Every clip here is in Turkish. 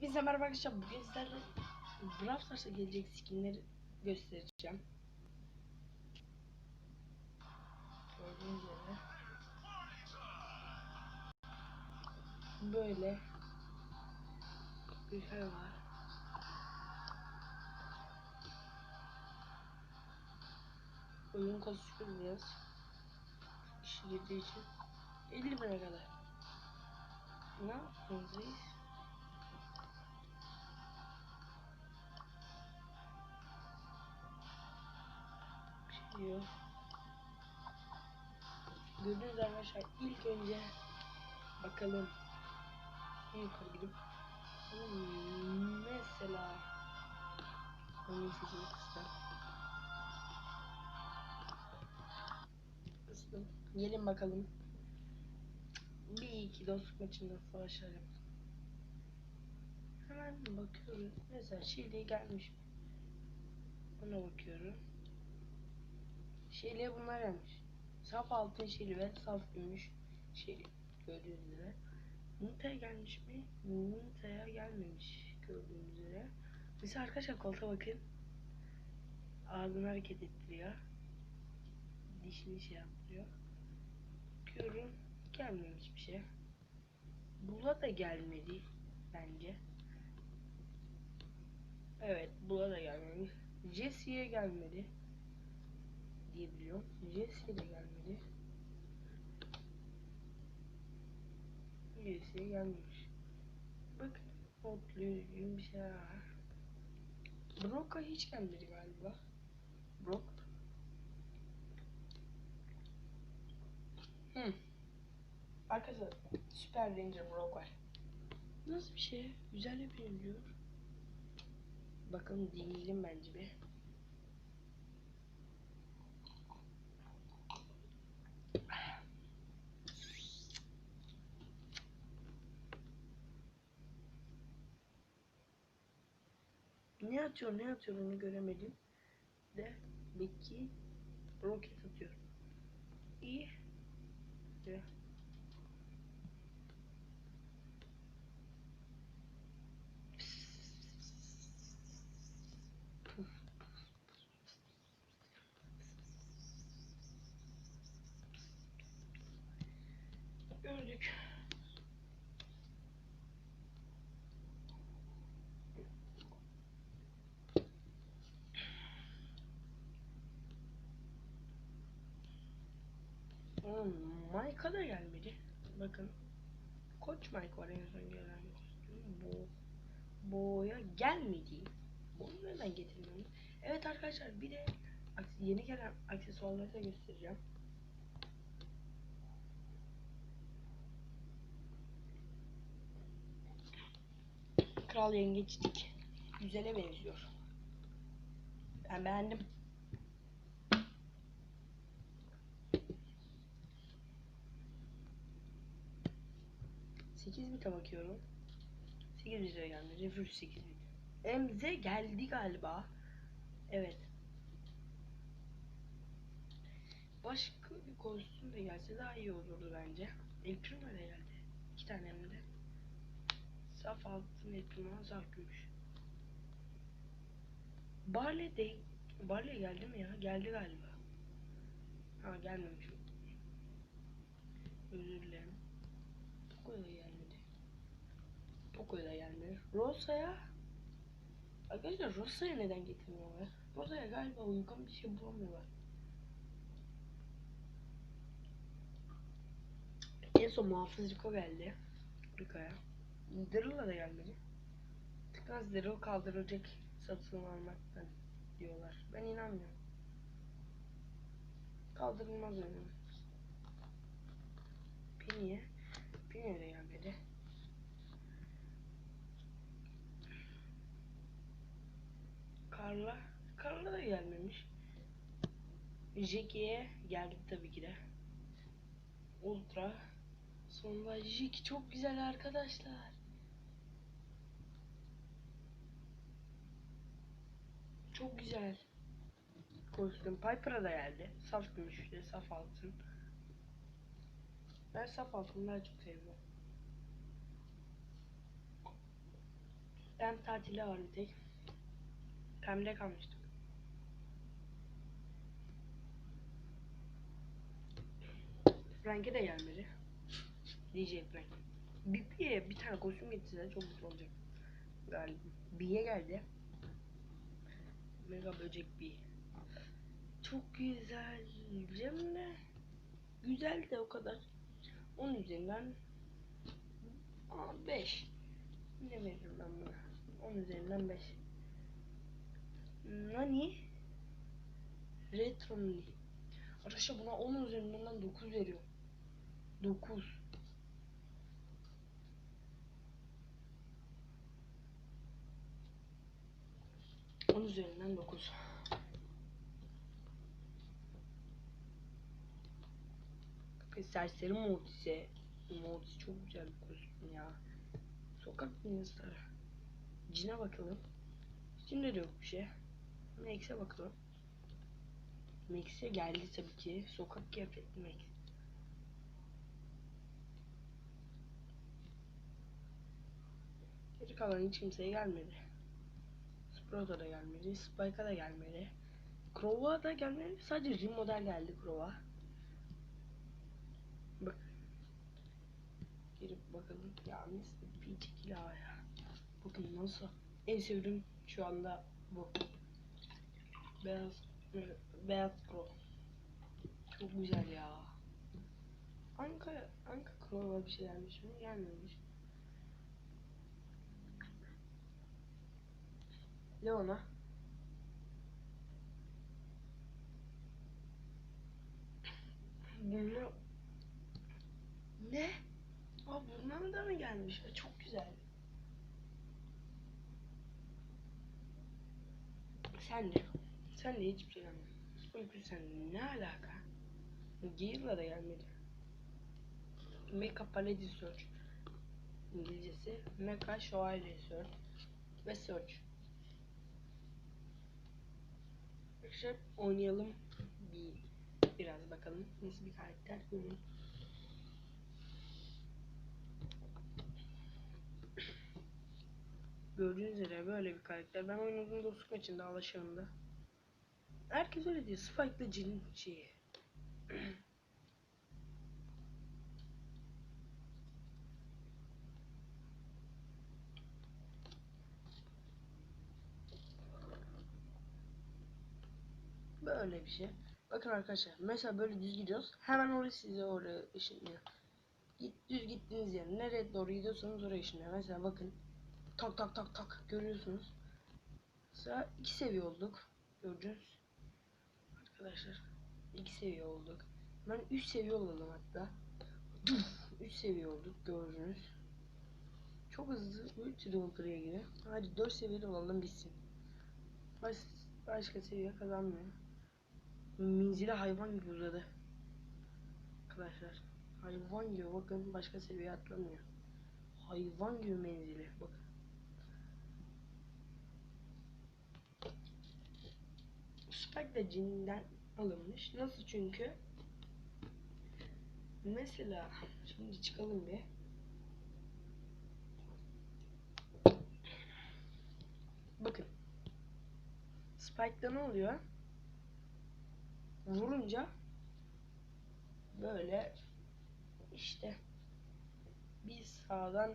Hepinize merhaba arkadaşlar. Bugün sizlerle Brawl Stars'a gelecek skinleri göstereceğim. Gördüğünüz üzere. Böyle bir şey var. Oyun kasıyor biraz. İşi girdiği için. 50 bine kadar. Ne yapıyorsunuz diyor. Gördüğünüz arkadaşlar ilk önce bakalım en yukarı gidip hmm, mesela onun sesini. Kıstım. Gelin bakalım. Bir iki dostluk maçında savaşlar yapalım. Hemen bakıyorum. Mesela Şili gelmiş mi? Ona bakıyorum. Şeyliğe bunlar gelmiş. Saf altın şeyli ve saf gümüş şeyli gördüğünüz üzere. Nita'ya gelmiş mi? Nita'ya gelmemiş gördüğünüz üzere. Mesela arkadaşlar koltuğa bakın. Ağzını hareket ettiriyor. Dişini şey yaptırıyor. Bakıyorum gelmemiş bir şey. Bula da gelmedi bence. Evet Bula da gelmemiş. Jesse'ye gelmedi diyebiliyorum. Jesse de gelmedi. Jesse gelmemiş. Bak mutlu üzgün bir şey var. Brock'a hiç gelmedi galiba. Brock. Hmm. Arkadaşlar Süper Ranger Brock var. Nasıl bir şey? Güzel yapıyor diyor. Bakalım dinleyelim bence bir. Ne atıyor ne atıyor onu göremedim. De Becky roket atıyor. İyi. De. Hmm, Mike'a da gelmedi. Bakın. Koç Mike var en son gelen. Bu. Boya gelmedi. Bunu neden getirmiyorum? Evet arkadaşlar bir de yeni gelen aksesuarları da göstereceğim. Kral yengeçlik. Güzele benziyor. Ben beğendim. 8 bite bakıyorum. 8 bite geldi. Refresh 8 bit. Emze geldi galiba. Evet. Başka bir kostüm de gelse daha iyi olurdu bence. El Primo geldi. İki tane hem. Saf altın El Primo, saf gümüş. Barley de Barley geldi mi ya? Geldi galiba. Ha gelmemiş. Özür dilerim. Gelmedi. Poco'ya da gelmedi. Rosa'ya Arkadaşlar Rosa'ya neden getirmiyorlar? Rosa'ya galiba uygun bir şey bulamıyorlar. En son muhafız Rico geldi. Rico'ya. Daryl'a da gelmedi. Tıknaz Daryl kaldırılacak satın almaktan diyorlar. Ben inanmıyorum. Kaldırılmaz öyle. Penny'e Penny'e de gelmedi. Karla Karla da gelmemiş. Jackie'ye geldik tabii ki de. Ultra. Sonunda Jack çok güzel arkadaşlar. Çok güzel. Kostüm Piper'a da geldi. Saf gümüş ve saf altın. Ben saf altını daha çok seviyorum. Ben tatile var bir tek. Pem'de kalmıştık. Frank'e de gelmedi. DJ Frank. Bir, bir, tane kostüm getirse çok mutlu olacak. Galiba. B'ye geldi. Mega böcek bir. Çok güzel. Cemre. Güzel de o kadar. 10 üzerinden 5. Ne veririm ben buna? 10 üzerinden 5. Nani? Retro Nani. Arkadaşlar buna 10 üzerinden 9 veriyor. 9. On üzerinden 9. Serseri Mortis'e Mortis çok güzel bir kostüm ya. Sokak ninjaları. Cine bakalım. Cinde de yok bir şey. Max'e bakalım. Max'e geldi tabii ki. Sokak kıyafetli Max. Geri kalan hiç kimseye gelmedi. Sprout'a da gelmedi. Spike'a da gelmedi. Crow'a da gelmedi. Sadece remodel geldi Crow'a. Bak. Girip bakalım. Ya Mr. P çekil ya. Bakın nasıl. En sevdiğim şu anda bu. Beyaz beyaz Crow. Çok güzel ya. Anka Anka Crow'a bir şey gelmiş mi? Gelmemiş. Leona. Bunu ne? Aa bundan da mı gelmiş? Çok güzel. Sen de. Sen de hiçbir şey gelmedi. Uyku sen ne alaka? Gear'la da gelmedi. Mecha Palette Search. İngilizcesi Mecha Şövalye Search ve Search. Arkadaşlar oynayalım bir biraz bakalım nasıl bir karakter görün. Gördüğünüz üzere böyle bir karakter. Ben oynadığım dostluk maçında Alaşağı'nda. Herkes öyle diyor. Spike'la Jin'in şeyi. Böyle bir şey. Bakın arkadaşlar mesela böyle düz gidiyoruz. Hemen orası size oraya ışınlıyor. Git, düz gittiğiniz yer nereye doğru gidiyorsanız oraya ışınlıyor. Mesela bakın. Tak tak tak tak görüyorsunuz. Mesela iki seviye olduk. Gördünüz. Arkadaşlar iki seviye olduk. Ben üç seviye olalım hatta. Üç seviye olduk gördünüz. Çok hızlı ulti dolduruyor gibi. Hadi dört seviyede olalım bitsin. Baş, başka seviye kazanmıyor. Menzili hayvan gibi uzadı. Arkadaşlar hayvan gibi bakın başka seviye atlamıyor. Hayvan gibi menzili bakın. Spike de cininden alınmış. Nasıl çünkü? Mesela şimdi çıkalım bir. Bakın. Spike'da ne oluyor? Vurunca böyle işte bir sağdan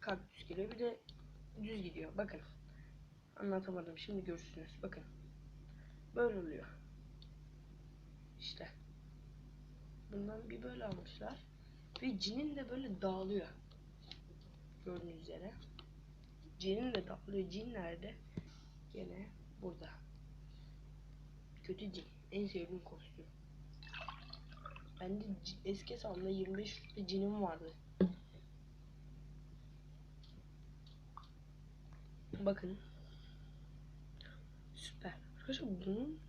kaktüs geliyor bir de düz gidiyor. Bakın. Anlatamadım. Şimdi görürsünüz. Bakın. Böyle oluyor. İşte. Bundan bir böyle almışlar. Ve cinin de böyle dağılıyor. Gördüğünüz üzere. Cinin de dağılıyor. Cin nerede? Gene burada. Kötü cin. En sevdiğim kostüm. Bende eski hesabımda 25 rütbe cinim vardı. Bakın. Süper. Arkadaşlar bunun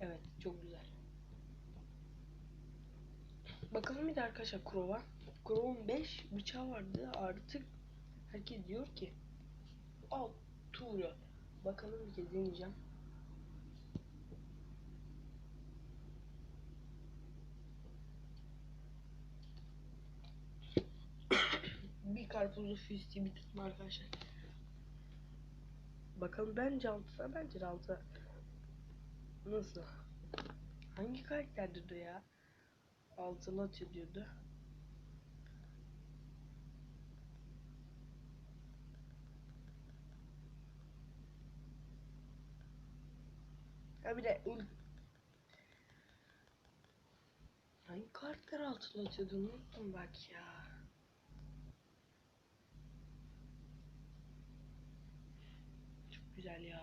Evet çok güzel. Bakalım bir de arkadaşlar Crow'a. Crow'un 5 bıçağı vardı artık herkes diyor ki al Tuğra. Bakalım bir kez deneyeceğim. Karpuzlu füsti bitirdim arkadaşlar. Bakalım bence altısa bence altı. Nasıl? Hangi karakterdi o ya? Altılı atıyor diyordu. Ha bir de Hangi karakter altılı atıyordu unuttum bak ya. Çok güzel ya.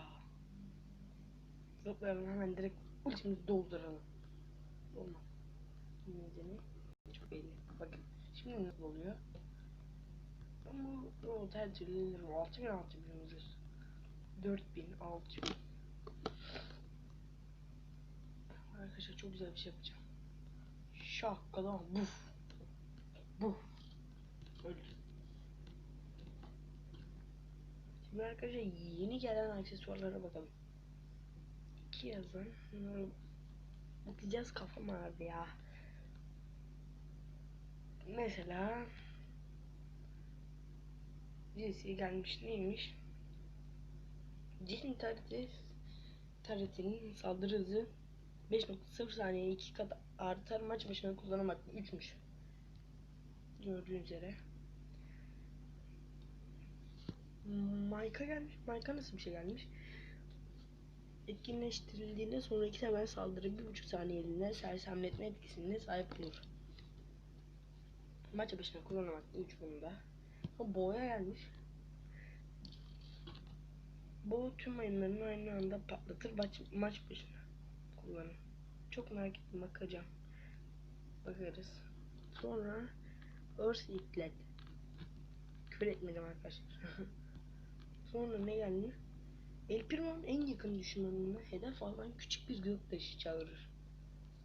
Zıplayalım hemen direkt ultimizi dolduralım. Olmaz. Nedeni çok belli. Bakın şimdi nasıl oluyor? Ama o her türlü ilerlerim. 6000 6000 ucuz. 4000 6000 Arkadaşlar çok güzel bir şey yapacağım. Şakkadan buf. Buf. Öldü. Şimdi arkadaşlar yeni gelen aksesuarlara bakalım. İki yazan. Bunları bakacağız kafam ağrıdı ya. Mesela Jesse gelmiş neymiş? Cismin tarihti taretinin saldırı hızı 5.0 saniye 2 kat artar maç başına kullanamak 3'müş. Gördüğünüz üzere. Mayka gelmiş. Mayka nasıl bir şey gelmiş? Etkinleştirildiğinde sonraki temel saldırı 1.5 saniyeliğine sersemletme etkisine sahip olur. Maç başına kullanamak 3 bunda. O boya gelmiş. Bu tüm mayınlarını aynı anda patlatır maç, maç başına kullanın. Çok merak ettim bakacağım. Bakarız. Sonra Earth Eatlet. Küfür etmedim arkadaşlar. Sonra ne gelmiş? El en yakın düşmanını hedef alan küçük bir göktaşı çağırır.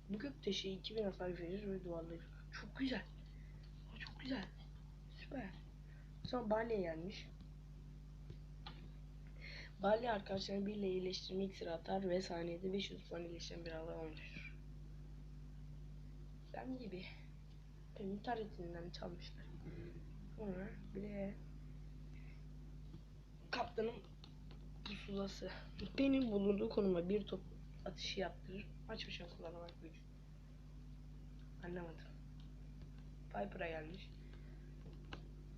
Bu göktaşı 2000 hasar verir ve duvarları. Çok güzel. Çok güzel. Süper. Sonra Barley'e gelmiş. Barley arkadaşlarını birle iyileştirme iksiri atar ve saniyede 500 puan iyileştiren bir alay olmuştur. Ben gibi. Benim taretinden çalmışlar. Sonra bir de kaptanın pusulası. Benim bulunduğu konuma bir top atışı yaptırır. Maç başına kullanamak güç. Anlamadım. Piper'a gelmiş.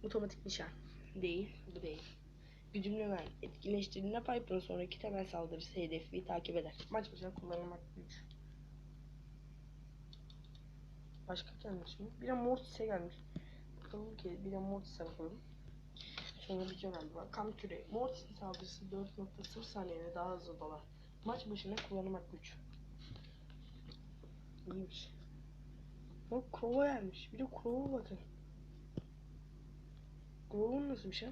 Otomatik nişan. Değil. Bu değil. Güdümlü men. Etkinleştirdiğinde Piper'ın sonraki temel saldırısı hedefi takip eder. Maç başına kullanılmak güç. Başka gelmiş mi? Bir de Mortis'e gelmiş. Bakalım ki bir de Mortis'e bakalım. Sonra bitiyor galiba. Kan küre. Mortis'in saldırısı 4.0 saniyede daha hızlı dolar. Maç başına kullanmak güç. İyiymiş. O Crow'a gelmiş. Bir de Crow'a bakın. Crow'un nasıl bir şey?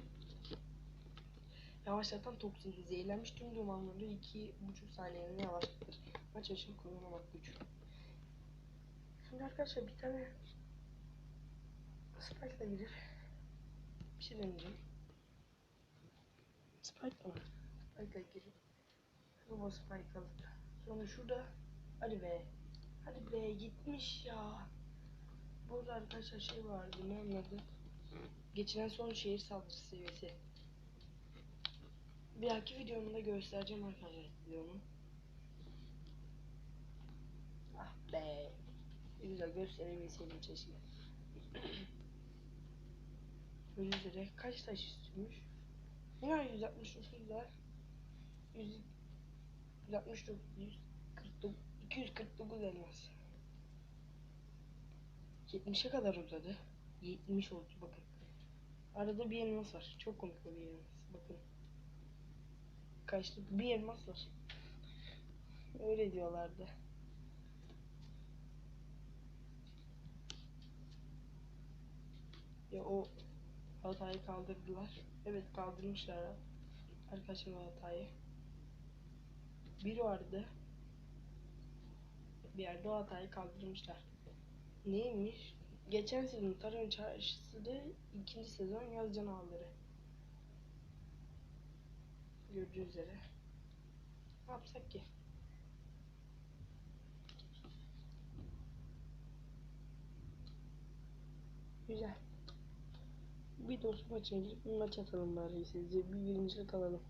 Yavaşlatan toksin zehirlenmiş tüm dumanları 2,5 saniyede yavaşlatır. Maç başına kullanmak güç. Şimdi arkadaşlar bir tane Spike'la girip bir şey deneyeceğim. Spike mı? Spike'la girip Robo Spike alıp sonra şurada hadi be hadi be gitmiş ya. Burada arkadaşlar şey vardı ne anladı? Geçilen son şehir saldırısı seviyesi. Bir dahaki videomda göstereceğim arkadaşlar size onu. Ah be. Güzel gösterebilseydim keşke. Böyle üzere kaç taş istiyormuş? Yine 169 var. 100 169 149 249 elmas. 70'e kadar uzadı. 70 oldu bakın. Arada bir elmas var. Çok komik bir elmas. Bakın. Kaçtı? Bir elmas var. Öyle diyorlardı. Ya o hatayı kaldırdılar. Evet kaldırmışlar arkadaşlar hatayı. Bir vardı. Bir yerde o hatayı kaldırmışlar. Neymiş? Geçen sezon Tarım Çarşısı da ikinci sezon yaz canavarları. Gördüğünüz üzere. Ne yapsak ki? Güzel. Bir dost maçına girip bir maç atalım bari sizce. Bir birincilik alalım.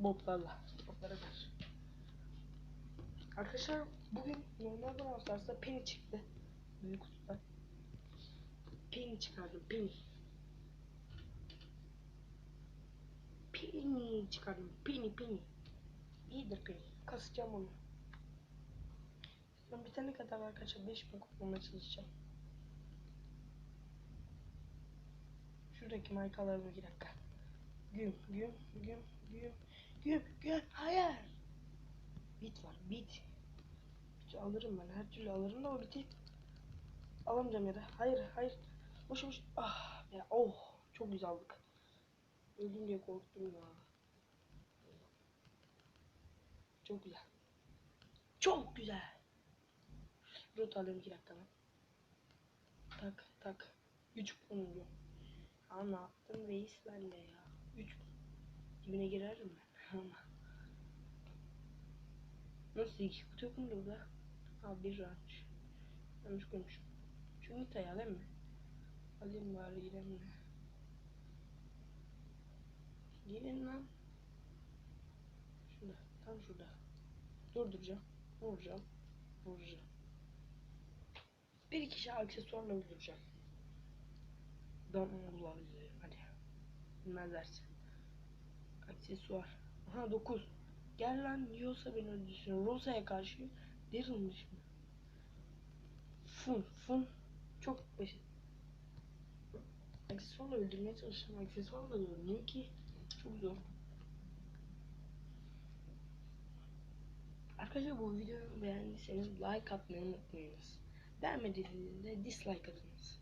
Botlarla. Botlara karşı. Arkadaşlar bugün normal Brawl Penny çıktı. Büyük kutuda. Penny çıkardım. Penny. Penny çıkardım. Penny Penny. İyidir Penny. Kasacağım onu. Ben bir tane kadar arkadaşlar 5000 kuplamaya çalışacağım. Şuradaki markalarımı bir dakika. Güm, güm, güm, güm, güm, güm. Hayır. Bit var, bit. Bit alırım ben. Her türlü alırım da o biti alamayacağım ya da. Hayır, hayır. Boş boş. Ah ya, oh. Çok güzel aldık. Öldüm diye korktum ya. Çok güzel. Çok güzel. Rot alayım iki dakika lan. Tak, tak. 3 onuncu. Ya ne yaptın reis ben de ya. 3 dibine girerim ben. Ama. Nasıl iki kutu yok mu burada? Ha bir ranch. Yanlış koymuşum. Şu Nita'yı alayım mı? Alayım bari gidelim de. Gelin lan. Şurada. Tam şurada. Durduracağım. Vuracağım. Vuracağım. Bir iki şey aksesuarla öldüreceğim. Damla bizi. Hadi. Bilmezlerse. Aksesuar. Aha 9. Gel lan yiyorsa beni öldürsün. Rosa'ya karşı derilmiş mi? Fun. Fun. Çok basit. Aksesuarla öldürmeye çalışıyorum. Aksesuarla da ölmüyor ki. Çok zor. Arkadaşlar bu videoyu beğendiyseniz like atmayı unutmayınız. Beğenmediyseniz de dislike atınız.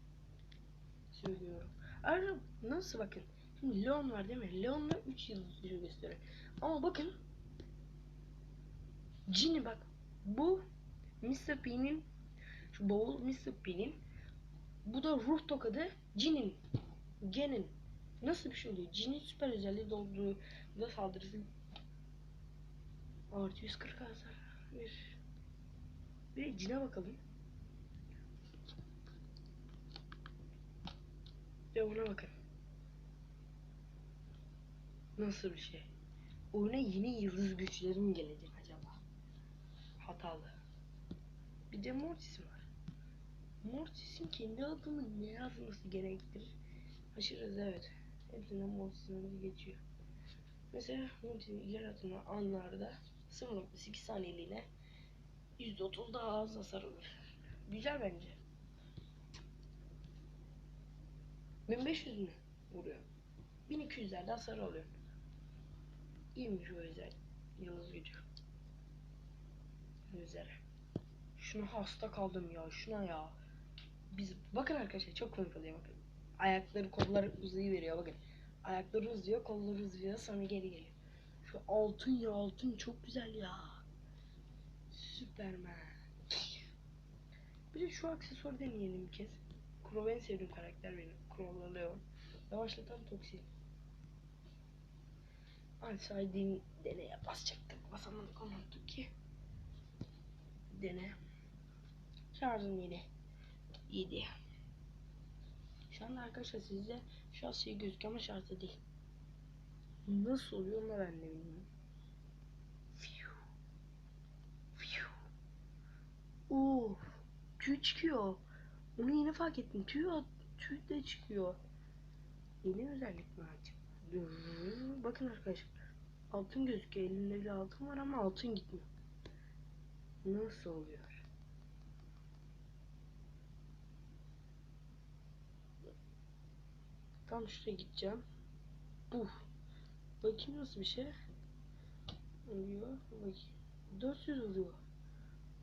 Söylüyorum. Ayrıca nasıl bakın. Şimdi Leon var değil mi? Leon'la 3 yıldız gücü gösteriyor. Ama bakın. Ginny bak. Bu Mr. P'nin şu boğul Mr. P'nin bu da ruh tokadı Ginny'nin. Gen'in. Nasıl bir şey oluyor? Ginny süper özelliği dolduğu da saldırısı artı 140 hasar. Bir. Bir de Gin'e bakalım. Ve ona bakın. Nasıl bir şey? Oyuna yeni yıldız güçleri mi gelecek acaba? Hatalı. Bir de Mortis var. Mortis'in kendi adını ne yazması gerektirir? Aşırı evet. Hepsinden Mortis'in adı geçiyor. Mesela Mortis'in ileri atımı anlarda 0.8 saniyeliğine %30 daha az hasar alır. Güzel bence. 1500 mü vuruyor? 1200'lerde hasar alıyor. İyiymiş o özel. Yıldız gücü. Üzere. Şuna hasta kaldım ya. Şuna ya. Biz bakın arkadaşlar çok komik oluyor bakın. Ayakları kolları uzayıveriyor bakın. Ayakları uzuyor, kolları uzuyor sonra geri geliyor. Şu altın ya altın çok güzel ya. Süpermen. Bir de şu aksesuarı deneyelim bir kez. Crow en sevdiğim karakter benim. Crow'la Leon. Yavaşlatan toksin. Alsaydın deneye basacaktık. Basamadık unuttuk ki. Dene. Şarjım 7. 7. Şu anda arkadaşlar sizde an şey gözüküyor ama şarjda değil. Nasıl oluyor onu ben de bilmiyorum. Of. Tüy çıkıyor. Onu yeni fark ettim. Tüy, tüy de çıkıyor. Yeni özellik mi acaba? Bakın arkadaşlar. Altın gözüküyor. Elinde bir altın var ama altın gitmiyor. Nasıl oluyor? Tam şuraya gideceğim. Bu. Bakayım nasıl bir şey. Oluyor. Bakayım. 400 oluyor.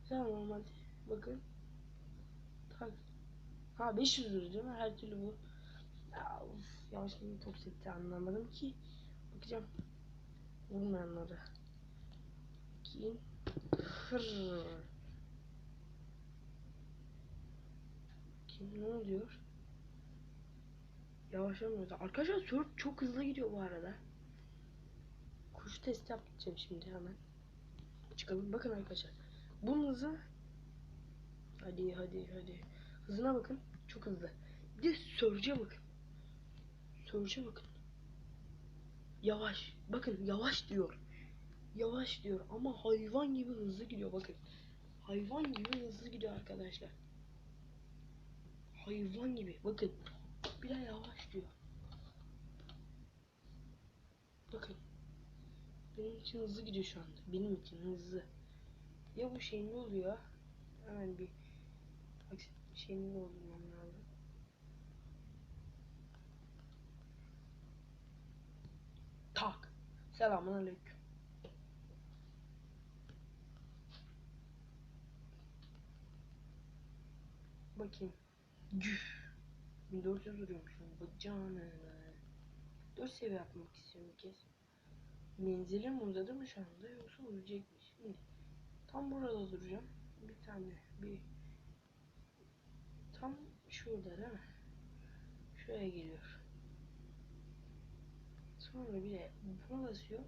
Sen normalde bakın. Tak. Ha 500 lira değil mi? Her türlü bu. Ya, of, yavaşlamayı top seti anlamadım ki. Bakacağım. Vurmayanlara. Bakayım. Hırr. Kim ne oluyor? Yavaşlamıyor. Arkadaşlar surf çok hızlı gidiyor bu arada. Kuş testi yapacağım şimdi hemen. Çıkalım. Bakın arkadaşlar. Bunun hızı Hadi hadi hadi. Hızına bakın. Çok hızlı. Bir de Surge'e bakın. Search'e bakın. Yavaş. Bakın yavaş diyor. Yavaş diyor ama hayvan gibi hızlı gidiyor bakın. Hayvan gibi hızlı gidiyor arkadaşlar. Hayvan gibi. Bakın. Bir de yavaş diyor. Bakın. Benim için hızlı gidiyor şu anda. Benim için hızlı. Ya bu şey ne oluyor? Hemen bir bak şeyini doldurmam lazım. Tak. Selamun aleyküm. Bakayım. Güf. 1400 duruyormuşum. Bacağını. 4 seviye yapmak istiyorum bir kez. Menzilim uzadı mı şu anda yoksa uzayacak mı? Şimdi tam burada duracağım. Bir tane bir tam şurada değil mi? Şuraya geliyor. Sonra bir de buna basıyor.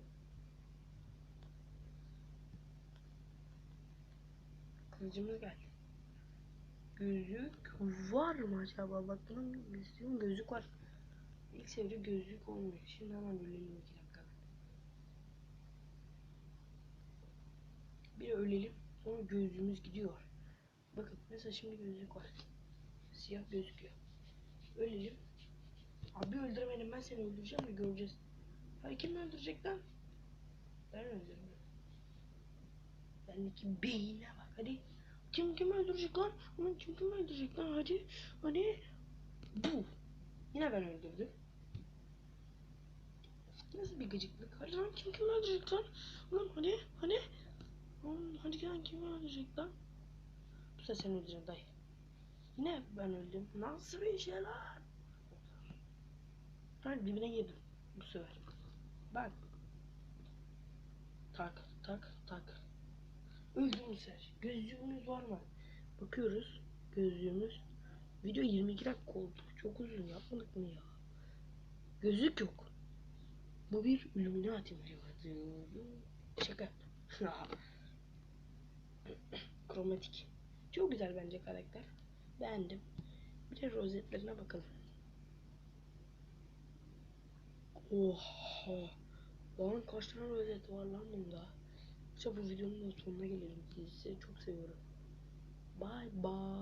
Kılıcımız geldi. Gözlük var mı acaba? Bak bunun istiyorum gözlük var. İlk seviye gözlük olmuyor. Şimdi hemen ölelim iki dakika. Bir ölelim. Sonra gözlüğümüz gidiyor. Bakın mesela şimdi gözlük var. Siyah gözüküyor. Ölelim. Abi öldüremedim ben seni öldüreceğim de göreceğiz. Hayır kim öldürecek lan? Ben öldürürüm. Bendeki beyine bak hadi. Kim kim öldürecek lan? Ulan kim kim öldürecek lan hadi. Hadi. Bu. Yine ben öldürdüm. Nasıl bir gıcıklık? Hadi lan kim kim öldürecek lan? Ulan hadi hadi. Ulan hadi lan kim öldürecek lan? Bu sefer sen öldüreceksin dayı. Yine ben öldüm. Nasıl bir şey lan? Ben dibine girdim bu sefer. Bak. Tak tak tak. Öldüm bu sefer. Gözlüğümüz var mı? Bakıyoruz. Gözlüğümüz. Video 22 dakika oldu. Çok uzun yapmadık mı ya? Gözlük yok. Bu bir Illuminati videosu. Şaka. Kromatik. Çok güzel bence karakter. Beğendim. Bir de rozetlerine bakalım. Oha. Lan kaç tane rozet var lan bunda. İşte bu videonun da sonuna gelelim. Sizi çok seviyorum. Bye bye.